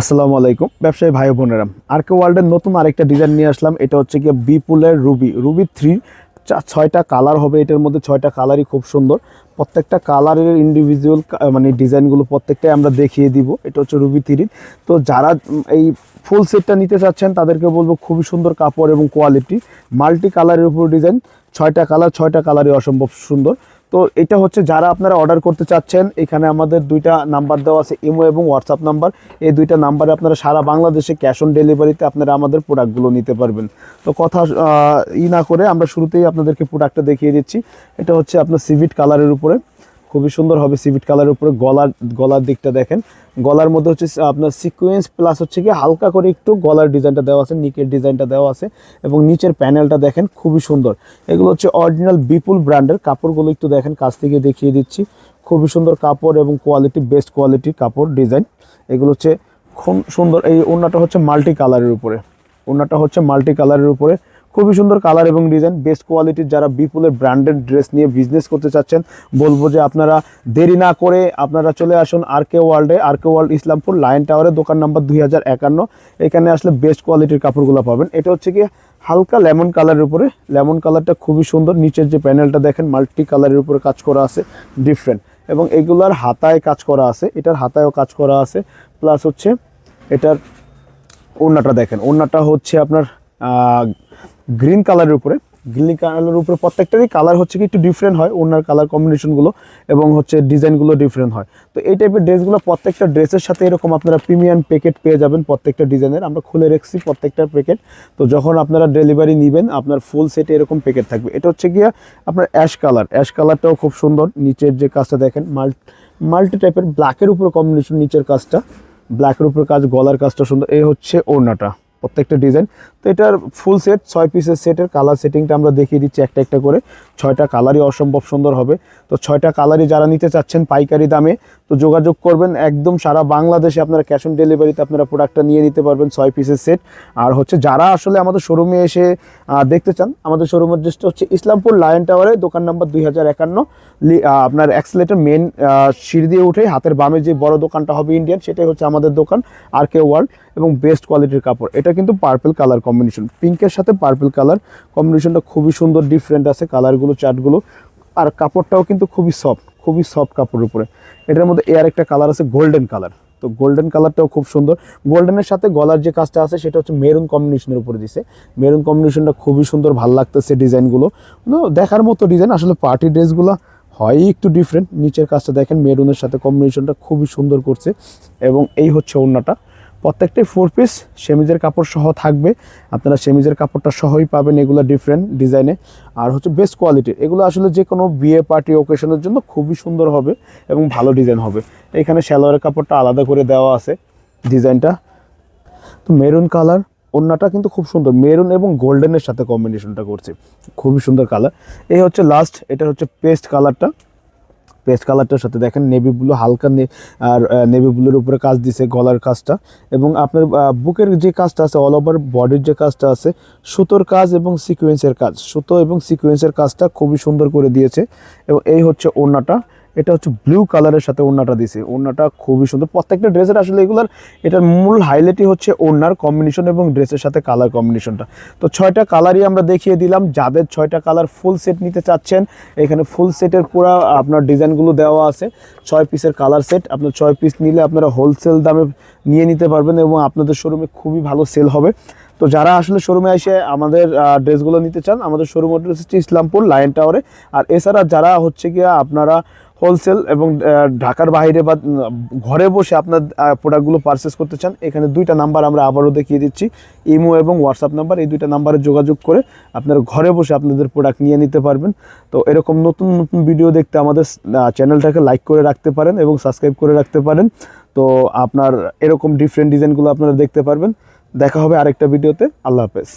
আসসালামু আলাইকুম, ব্যবসায়ী ভাই বোনেরা। আরকে ওয়ার্ল্ডের নতুন আরেকটা ডিজাইন নিয়ে আসলাম, এটা হচ্ছে গিয়ে বিপুলের রুবি রুবি থ্রি ছয়টা কালার হবে, এটার মধ্যে ছয়টা কালারই খুব সুন্দর। প্রত্যেকটা কালারের ইন্ডিভিজুয়াল মানে ডিজাইনগুলো প্রত্যেকটাই আমরা দেখিয়ে দিব, এটা হচ্ছে রুবি থ্রি তো যারা এই ফুল সেটটা নিতে চাচ্ছেন, তাদেরকে বলব খুবই সুন্দর কাপড় এবং কোয়ালিটি মাল্টি কালারের উপর ডিজাইন ছয়টা কালার, ছয়টা কালারই অসম্ভব সুন্দর। তো এটা হচ্ছে যারা আপনারা অর্ডার করতে চাচ্ছেন, এখানে আমাদের দুইটা নাম্বার দেওয়া আছে, ইমো এবং হোয়াটসঅ্যাপ নাম্বার এই দুইটা নাম্বারে আপনারা সারা বাংলাদেশে ক্যাশ অন ডেলিভারিতে আপনারা আমাদের প্রোডাক্টগুলো নিতে পারবেন। তো কথা ই না করে আমরা শুরুতেই আপনাদেরকে প্রোডাক্টটা দেখিয়ে দিচ্ছি। এটা হচ্ছে আপনার সিভিট কালারের উপরে। খুবই সুন্দর হবে সিভিট কালারের উপরে গলার গলার দিকটা দেখেন। গলার মধ্যে হচ্ছে আপনার সিকোয়েন্স প্লাস হচ্ছে কি হালকা করে একটু গলার ডিজাইনটা দেওয়া আছে নিকের ডিজাইনটা দেওয়া আছে এবং নিচের প্যানেলটা দেখেন খুবই সুন্দর। এগুলো হচ্ছে অরিজিনাল বিপুল ব্র্যান্ডের কাপড়গুলো একটু দেখেন, কাছ থেকে দেখিয়ে দিচ্ছি। খুবই সুন্দর কাপড় এবং কোয়ালিটি বেস্ট কোয়ালিটির কাপড় ডিজাইন এগুলো হচ্ছে খুব সুন্দর, এই ওড়নাটা হচ্ছে মাল্টি কালারের উপরে। ওড়নাটা হচ্ছে মাল্টি কালারের উপরে। খুবই সুন্দর কালার এবং ডিজাইন বেস্ট কোয়ালিটির যারা বিপুলের ব্র্যান্ডেড ড্রেস নিয়ে বিজনেস করতে চাচ্ছেন, বলব যে আপনারা দেরি না করে আপনারা চলে আসুন আর কে ওয়ার্ল্ডে R K world Islampur line টাওয়ারে দোকান নাম্বার দুই হাজার একান্ন। এখানে আসলে বেস্ট কোয়ালিটির কাপড়গুলো পাবেন। এটা হচ্ছে কি হালকা লেমন কালারের উপরে। লেমন কালারটা খুবই সুন্দর। নিচের যে প্যানেলটা দেখেন মাল্টি কালারের উপরে কাজ করা আছে ডিফারেন্ট এবং এগুলার হাতায় কাজ করা আছে, এটার হাতায়ও কাজ করা আছে। প্লাস হচ্ছে এটার ওড়নাটা দেখেন। ওড়নাটা হচ্ছে আপনার গ্রিন কালারের উপরে, গ্রিন কালারের উপরে প্রত্যেকটারই কালার হচ্ছে কি একটু ডিফারেন্ট হয় ওনার কালার কম্বিনেশনগুলো এবং হচ্ছে ডিজাইনগুলো ডিফারেন্ট হয়। তো এই টাইপের ড্রেসগুলো প্রত্যেকটা ড্রেসের সাথে এরকম আপনারা প্রিমিয়াম প্যাকেট পেয়ে যাবেন প্রত্যেকটা ডিজাইনের আমরা খুলে রেখেছি প্রত্যেকটা প্যাকেট তো যখন আপনারা ডেলিভারি নেবেন, আপনার ফুল সেটে এরকম প্যাকেট থাকবে। এটা হচ্ছে গিয়া আপনার অ্যাশ কালার অ্যাশ কালারটাও খুব সুন্দর। নিচের যে কাজটা দেখেন মাল্টি মাল্টি টাইপের ব্ল্যাকের উপরে কম্বিনেশন নিচের কাজটা। ব্ল্যাকের উপরে কাজ, গলার কাজটা সুন্দর। এই হচ্ছে ওড়নাটা। প্রত্যেকটা ডিজাইন। তো এটার ফুল সেট ছয় পিসের সেটের কালার সেটিংটা আমরা দেখিয়ে দিচ্ছি একটা একটা করে। ছয়টা কালারই অসম্ভব সুন্দর হবে। তো ছয়টা কালারই যারা নিতে চাচ্ছেন পাইকারি দামে তো যোগাযোগ করবেন একদম সারা বাংলাদেশে আপনারা ক্যাশ অন ডেলিভারিতে আপনারা প্রোডাক্টটা নিয়ে নিতে পারবেন ছয় পিসের সেট আর হচ্ছে যারা আসলে আমাদের শোরুমে এসে দেখতে চান, আমাদের শোরুমের ড্রেসটা হচ্ছে ইসলামপুর লায়ন টাওয়ারে দোকান নাম্বার দুই হাজার একান্ন। আপনার অ্যাক্সিলেটার মেন সিঁড়ি দিয়ে উঠে হাতের বামে যে বড় দোকানটা হবে ইন্ডিয়ান সেটাই হচ্ছে আমাদের দোকান আর কে ওয়ার্ল্ড এবং বেস্ট কোয়ালিটির কাপড়। এটা কিন্তু পার্পল কালার কম্বিনেশন পিঙ্কের সাথে পার্পল কালার কম্বিনেশনটা খুবই সুন্দর ডিফারেন্ট আছে কালারগুলো চার্টগুলো আর কাপড়টাও কিন্তু খুবই সফট খুবই সফট কাপড়ের উপরে। এটার মধ্যে এর একটা কালার আছে গোল্ডেন কালার তো গোল্ডেন কালারটাও খুব সুন্দর। গোল্ডেনের সাথে গলার যে কাজটা আছে, সেটা হচ্ছে মেরুন কম্বিনেশনের উপরে দিছে। মেরুন কম্বিনেশনটা খুবই সুন্দর, ভালো লাগতেছে ডিজাইনগুলো দেখার মতো ডিজাইন আসলে পার্টি ড্রেসগুলো হয় একটু ডিফারেন্ট নিচের কাজটা দেখেন মেরুনের সাথে কম্বিনেশনটা খুবই সুন্দর করছে। এবং এই হচ্ছে ওড়নাটা। প্রত্যেকটাই ফোর পিস সেমিজের কাপড় সহ থাকবে। আপনারা সেমিজের কাপড়টা সহই পাবেন এগুলো ডিফারেন্ট ডিজাইনে আর হচ্ছে বেস্ট কোয়ালিটির এগুলো আসলে যে কোনো বিয়ে পার্টি ওকেশনের জন্য খুবই সুন্দর হবে এবং ভালো ডিজাইন হবে। এখানে সালোয়ারের কাপড়টা আলাদা করে দেওয়া আছে ডিজাইনটা তো মেরুন কালার ওড়নাটা কিন্তু খুব সুন্দর। মেরুন এবং গোল্ডেনের সাথে কম্বিনেশনটা করছে। খুবই সুন্দর কালার এই হচ্ছে লাস্ট এটা হচ্ছে পেস্ট কালারটা পেস্ট কালারটার সাথে দেখেন নেভি ব্লু হালকা নে- আর নেভি ব্লুর উপরে কাজ দিছে গলার কাজটা। এবং আপনার বুকের যে কাজটা আছে অল ওভার বডির যে কাজটা আছে, সুতোর কাজ এবং সিকোয়েন্সের কাজ। সুতো এবং সিকুয়েন্সের কাজটা খুবই সুন্দর করে দিয়েছে। এবং এই হচ্ছে ওড়নাটা। এটা হচ্ছে ব্লু কালারের সাথে ওড়নাটা দিছে ওড়নাটা খুবই সুন্দর। প্রত্যেকটা ড্রেসের আসলে এগুলোর, এটার মূল হাইলাইটই হচ্ছে ওড়নার কম্বিনেশন এবং ড্রেসের সাথে কালার কম্বিনেশনটা তো ছয়টা কালারই আমরা দেখিয়ে দিলাম। যাদের ছয়টা কালার ফুল সেট নিতে চাচ্ছেন, এখানে ফুল সেটের পুরো আপনার ডিজাইনগুলো দেওয়া আছে। ছয় পিসের কালার সেট আপনার ছয় পিস নিলে আপনারা হোলসেল দামে নিয়ে নিতে পারবেন এবং আপনাদের শোরুমে খুবই ভালো সেল হবে। তো যারা আসলে শোরুমে এসে আমাদের ড্রেসগুলো নিতে চান, আমাদের শোরুম অ্যাড্রেস হচ্ছে ইসলামপুর লায়ন টাওয়ারে আর এছাড়া যারা হচ্ছে গিয়ে আপনারা হোলসেল এবং ঢাকার বাইরে বা ঘরে বসে আপনার প্রোডাক্টগুলো পারচেস করতে চান, এখানে দুইটা নাম্বার আমরা আবারও দেখিয়ে দিচ্ছি। ইমো এবং হোয়াটসঅ্যাপ নাম্বার এই দুইটা নাম্বারে যোগাযোগ করে আপনারা ঘরে বসে আপনাদের প্রোডাক্ট নিয়ে নিতে পারবেন। তো এরকম নতুন নতুন ভিডিও দেখতে আমাদের চ্যানেলটাকে লাইক করে রাখতে পারেন এবং সাবস্ক্রাইব করে রাখতে পারেন। তো আপনার এরকম ডিফারেন্ট ডিজাইনগুলো আপনারা দেখতে পারবেন। দেখা হবে আরেকটা ভিডিওতে আল্লাহ হাফেজ।